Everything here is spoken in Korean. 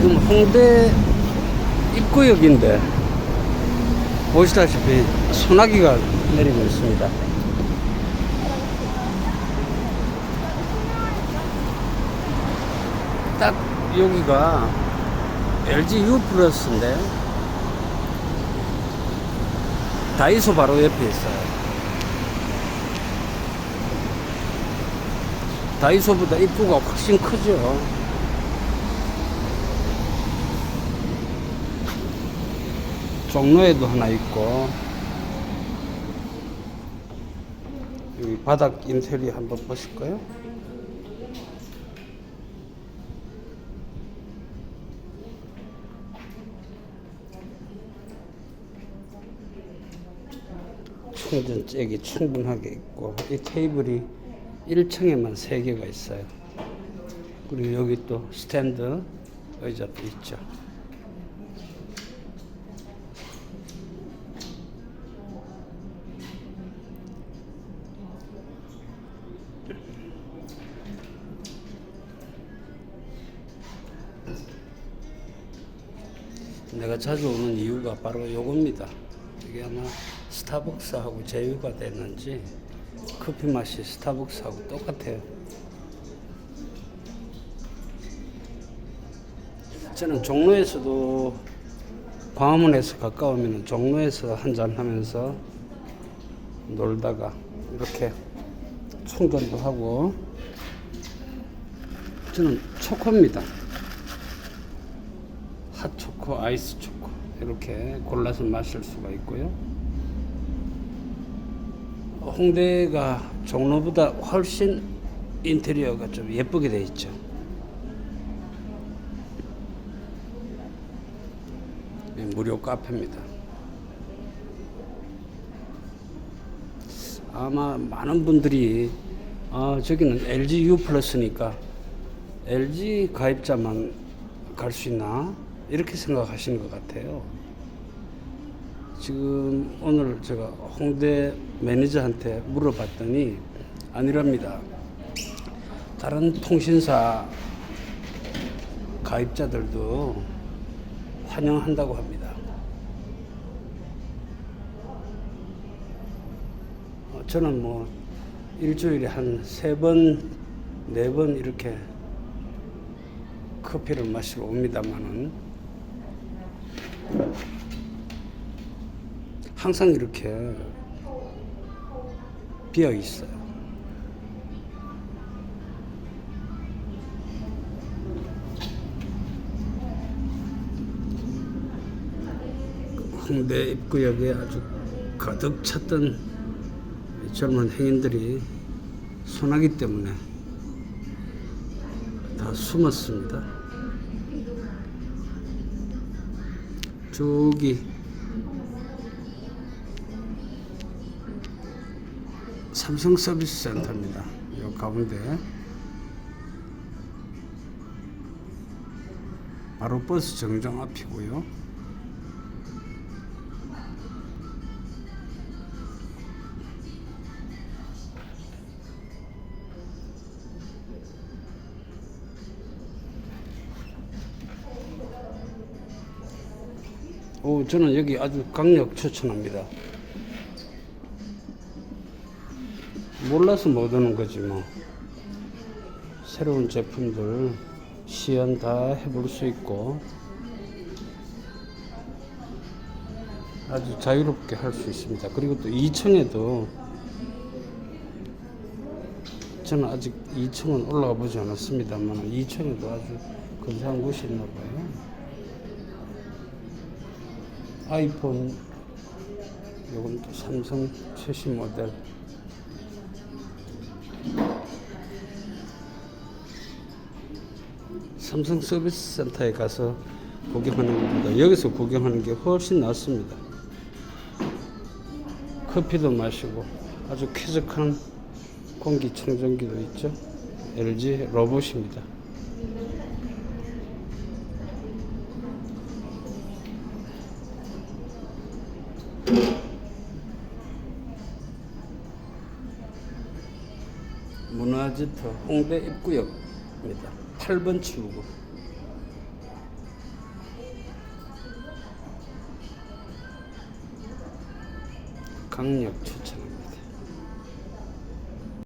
지금 홍대 입구역인데 보시다시피 소나기가 내리고 있습니다. 딱 여기가 LG U 플러스인데 다이소 바로 옆에 있어요. 다이소보다 입구가 훨씬 크죠. 종로에도 하나 있고 여기 바닥 인테리어 한번 보실까요? 충전잭이 충분하게 있고 이 테이블이 1층에만 3개가 있어요. 그리고 여기 또 스탠드 의자도 있죠. 내가 자주 오는 이유가 바로 요겁니다. 이게 아마 스타벅스하고 제휴가 됐는지 커피 맛이 스타벅스하고 똑같아요. 저는 종로에서도 광화문에서 가까우면 종로에서 한잔 하면서 놀다가 이렇게 충전도 하고 저는 초코입니다. 핫초코, 아이스 초코 이렇게 골라서 마실 수가 있고요. 홍대가 종로보다 훨씬 인테리어가 좀 예쁘게 돼 있죠. 예, 무료 카페입니다. 아마 많은 분들이 아, 저기는 LG U 플러스니까 LG 가입자만 갈 수 있나 이렇게 생각하시는 것 같아요. 지금 오늘 제가 홍대 매니저한테 물어봤더니 아니랍니다. 다른 통신사 가입자들도 환영한다고 합니다. 어, 저는 뭐 일주일에 한 세 번, 네 번 이렇게 커피를 마시러 옵니다만은 항상 이렇게 비어 있어요. 홍대 입구역에 아주 가득 찼던 젊은 행인들이 소나기 때문에 다 숨었습니다. 저기 삼성 서비스 센터입니다. 요 가운데 바로 버스 정장 앞이고요. 오, 저는 여기 아주 강력 추천합니다. 몰라서 못 오는 거지 뭐. 새로운 제품들 시연 다 해볼 수 있고 아주 자유롭게 할 수 있습니다. 그리고 또 2층에도 저는 아직 2층은 올라가 보지 않았습니다만 2층에도 아주 근사한 곳이 있나 봐요. 아이폰 요건 또 삼성 최신 모델 삼성 서비스 센터에 가서 구경하는 것보다 여기서 구경하는 게 훨씬 낫습니다. 커피도 마시고 아주 쾌적한 공기청정기도 있죠. LG 로봇입니다. 아지트 홍대 입구역입니다. 8번 출구. 강력 추천.